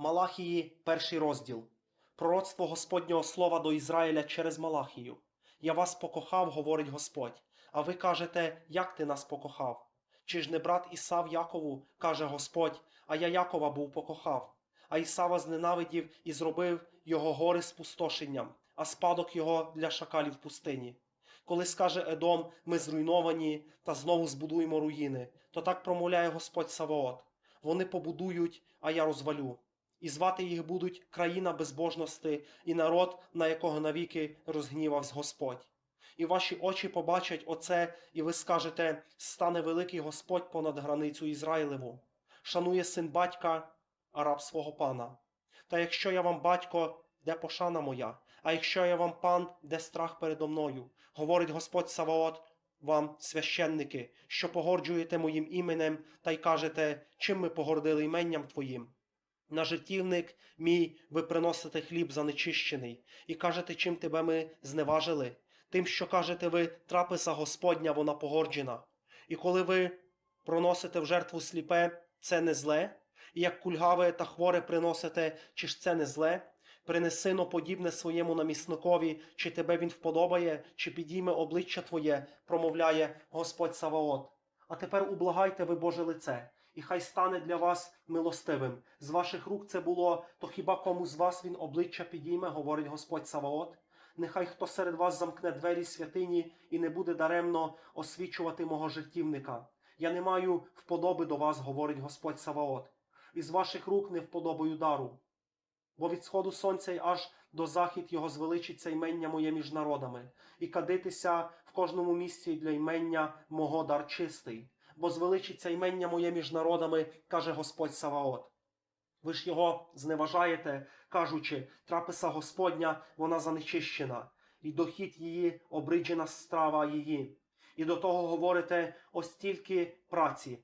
Малахії, перший розділ. Пророцтво Господнього слова до Ізраїля через Малахію. Я вас покохав, говорить Господь. А ви кажете, як ти нас покохав? Чи ж не брат Ісав Якову, каже Господь, а я Якова був покохав, а Ісава зненавидів і зробив його гори спустошенням, а спадок його для шакалів пустині. Коли скаже Едом, ми зруйновані та знову збудуємо руїни, то так промовляє Господь Саваот. Вони побудують, а я розвалю. І звати їх будуть країна безбожності і народ, на якого навіки розгнівався Господь. І ваші очі побачать оце, і ви скажете: стане великий Господь понад границю Ізраїлеву, шанує син батька, а раб свого пана. Та якщо я вам батько, де пошана моя, а якщо я вам пан, де страх передо мною, говорить Господь Саваот, вам, священники, що погорджуєте моїм іменем, та й кажете, чим ми погордили іменням Твоїм. На жертівник мій ви приносите хліб занечищений, і кажете, чим тебе ми зневажили, тим, що кажете ви, трапеза Господня, вона погорджена. І коли ви проносите в жертву сліпе, це не зле, і як кульгаве та хворе приносите, чи ж це не зле? Принесино подібне своєму намісникові, чи тебе він вподобає, чи підійме обличчя Твоє, промовляє Господь Саваот. А тепер ублагайте ви Боже лице, і хай стане для вас милостивим. З ваших рук це було, то хіба кому з вас він обличчя підійме, говорить Господь Саваот? Нехай хто серед вас замкне двері святині і не буде даремно освічувати мого жертівника. Я не маю вподоби до вас, говорить Господь Саваот. Із ваших рук не вподобаю дару. Бо від сходу сонця й аж до захід його звеличиться ймення моє між народами, і кадитися в кожному місці для ймення мого дар чистий, бо звеличиться ймення моє між народами, каже Господь Саваот. Ви ж його зневажаєте, кажучи, трапеса Господня, вона занечищена, і дохід її обриджена страва її. І до того говорите ось тільки праці,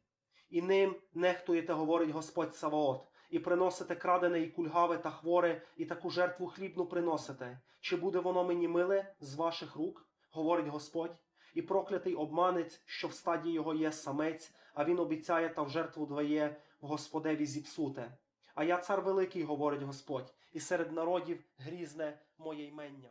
і ним нехтуєте, говорить Господь Саваот, і приносите крадене і кульгаве та хворе, і таку жертву хлібну приносите. Чи буде воно мені миле з ваших рук, говорить Господь, і проклятий обманець, що в стаді його є самець, а він обіцяє та в жертву дає в Господеві зіпсуте. А я цар великий, говорить Господь, і серед народів грізне моє ймення.